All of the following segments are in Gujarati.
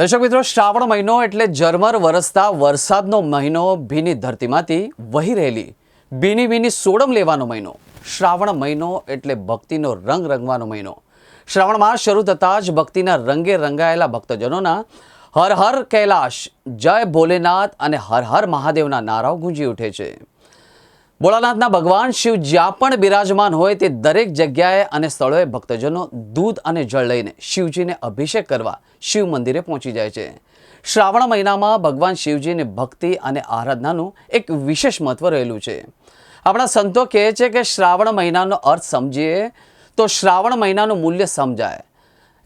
દર્શક મિત્રો, શ્રાવણ મહિનો એટલે ઝરમર વરસતા વરસાદનો મહિનો ભીની ધરતીમાંથી વહી રહેલી. ભીની ભીની સોડમ લેવાનો મહિનો. શ્રાવણ મહિનો એટલે ભક્તિનો રંગ રંગવાનો મહિનો. શ્રાવણમાં શરૂ થતાં જ ભક્તિના રંગે રંગાયેલા ભક્તજનોના હર હર કૈલાશ, જય ભોલેનાથ અને હર હર મહાદેવના નારાઓ ગુંજી ઉઠે છે. ભોળાનાથના ભગવાન શિવ જ્યાં પણ બિરાજમાન હોય તે દરેક જગ્યાએ અને સ્થળોએ ભક્તજનો દૂધ અને જળ લઈને શિવજીને અભિષેક કરવા શિવ મંદિરે પહોંચી જાય છે. શ્રાવણ મહિનામાં ભગવાન શિવજીની ભક્તિ અને આરાધનાનું એક વિશેષ મહત્વ રહેલું છે. આપણા સંતો કહે છે કે શ્રાવણ મહિનાનો અર્થ સમજીએ તો શ્રાવણ મહિનાનું મૂલ્ય સમજાય.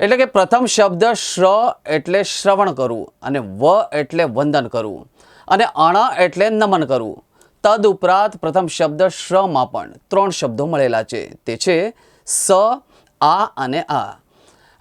એટલે કે પ્રથમ શબ્દ શ્ર એટલે શ્રવણ કરવું અને વ, એટલે વંદન કરવું અને અણ, એટલે નમન કરવું. તદ ઉપરાંત પ્રથમ શબ્દ શ્રમાં પણ ત્રણ શબ્દો મળેલા છે. તે છે સ, આ અને આ.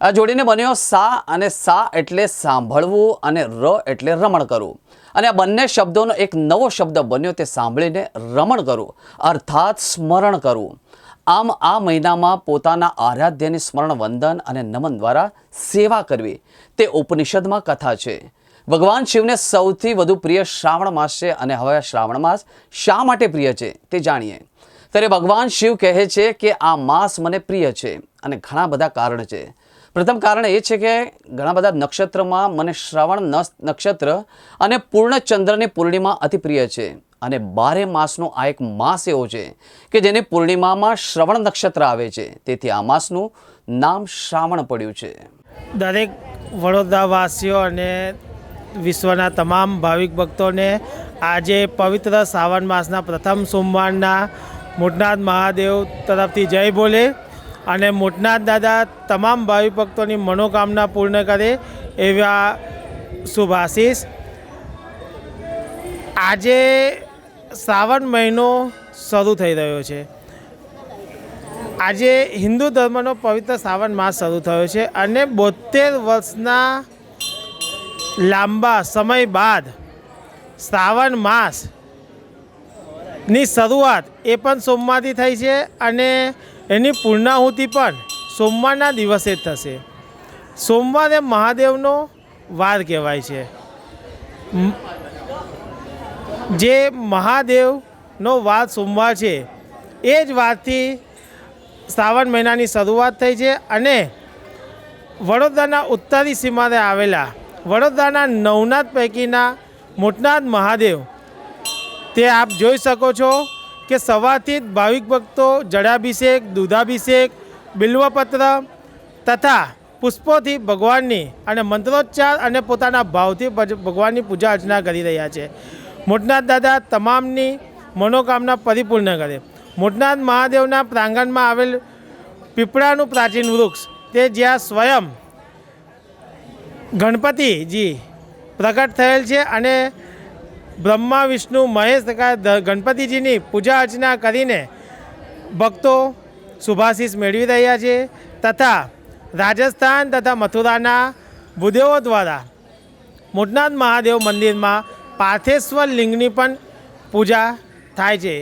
આ જોડીને બન્યો સા અને સા એટલે સાંભળવું અને ર એટલે રમણ કરવું. અને આ બંને શબ્દોનો એક નવો શબ્દ બન્યો તે સાંભળીને રમણ કરવું, અર્થાત સ્મરણ કરવું. આમ આ મહિનામાં પોતાના આરાધ્યની સ્મરણ વંદન અને નમન દ્વારા સેવા કરવી. તે ઉપનિષદમાં કથા છે. ભગવાન શિવને સૌથી વધુ પ્રિય શ્રાવણ માસ છે અને હવે શ્રાવણ માસ શા માટે પ્રિય છે તે જાણીએ. ત્યારે ભગવાન શિવ કહે છે કે આ માસ મને પ્રિય છે અને ઘણા બધા કારણ છે. પ્રથમ કારણ એ છે કે ઘણા બધા નક્ષત્રમાં મને શ્રાવણ નક્ષત્ર અને પૂર્ણચંદ્રની પૂર્ણિમા અતિ પ્રિય છે. અને બારે માસનો આ એક માસ એવો છે કે જેની પૂર્ણિમામાં શ્રવણ નક્ષત્ર આવે છે. તેથી આ માસનું નામ શ્રાવણ પડ્યું છે. દરેક વડોદરાવાસીઓ અને વિશ્વના તમામ ભાવિક ભક્તોને આજે પવિત્ર શ્રાવણ માસના પ્રથમ સોમવારના મોટનાથ મહાદેવ તરફથી જય બોલે અને મોટનાથ દાદા તમામ ભાવિક ભક્તોની મનોકામના પૂર્ણ કરે એવા શુભ આજે શ્રાવણ મહિનો શરૂ થઈ રહ્યો છે. આજે હિન્દુ ધર્મનો પવિત્ર શ્રાવણ માસ શરૂ થયો છે અને બોતેર વર્ષના લાંબા સમય બાદ શ્રાવણ માસની શરૂઆત એ પણ સોમવારથી થઈ છે અને એની પૂર્ણાહુતિ પણ સોમવારના દિવસે જ થશે. સોમવારે મહાદેવનો વાર કહેવાય છે. જે મહાદેવનો વાર સોમવાર છે, એ જ વારથી શ્રાવણ મહિનાની શરૂઆત થઈ છે અને વડોદરાના ઉત્તરી સીમારે આવેલા વડોદરાના નવનાથ પૈકીના મોટનાથ મહાદેવ. તે આપ જોઈ શકો છો કે સવારથી જ ભાવિક ભક્તો જળાભિષેક, દૂધાભિષેક, બિલ્વપત્ર તથા પુષ્પોથી ભગવાનની અને મંત્રોચ્ચાર અને પોતાના ભાવથી ભગવાનની પૂજા અર્ચના કરી રહ્યા છે. મોટનાથ દાદા તમામની મનોકામના પરિપૂર્ણ કરે. મોટનાથ મહાદેવના પ્રાંગણમાં આવેલ પીપળાનું પ્રાચીન વૃક્ષ, તે જ્યાં સ્વયં ગણપતિજી પ્રગટ થયેલ છે અને બ્રહ્મા, વિષ્ણુ, મહેશ તથા ગણપતિજીની પૂજા અર્ચના કરીને ભક્તો શુભાશીષ મેળવી રહ્યા છે તથા રાજસ્થાન તથા મથુરાના ભૂદેવો દ્વારા મોટનાથ મહાદેવ મંદિરમાં પાર્થેશ્વર લિંગની પણ પૂજા થાય છે.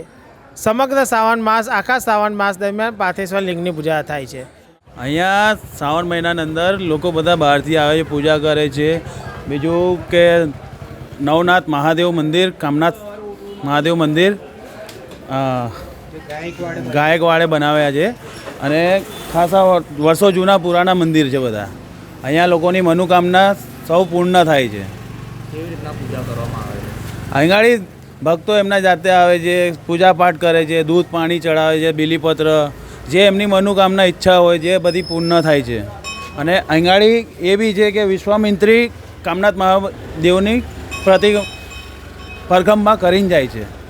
સમગ્ર શ્રાવણ માસ, આખા શ્રાવણ માસ દરમિયાન પાર્થેશ્વર લિંગની પૂજા થાય છે. અહીંયા શ્રાવણ મહિનાની અંદર લોકો બધા બહારથી આવે છે પૂજા કરે છે. બીજું કે નવનાથ મહાદેવ મંદિર કામનાથ મહાદેવ મંદિર ગાયકવાડે બનાવ્યા છે. અને ખાસા વર્ષો જૂના પુરાણા મંદિર છે બધા. અહીંયા લોકોની મનોકામના સૌ પૂર્ણ થાય છે. અહીંયાળી ભક્તો એમના જાતે આવે છે પૂજા પાઠ કરે છે દૂધ પાણી ચડાવે છે બીલીપત્ર જે એમની મનોકામના ઈચ્છા હોય, જે બધી પૂર્ણ થાય છે. અને અહીંયાળી એ બી છે કે વિશ્વામિત્રી કામનાથ મહાદેવની પ્રતિ પરખમમાં કરીને જાય છે.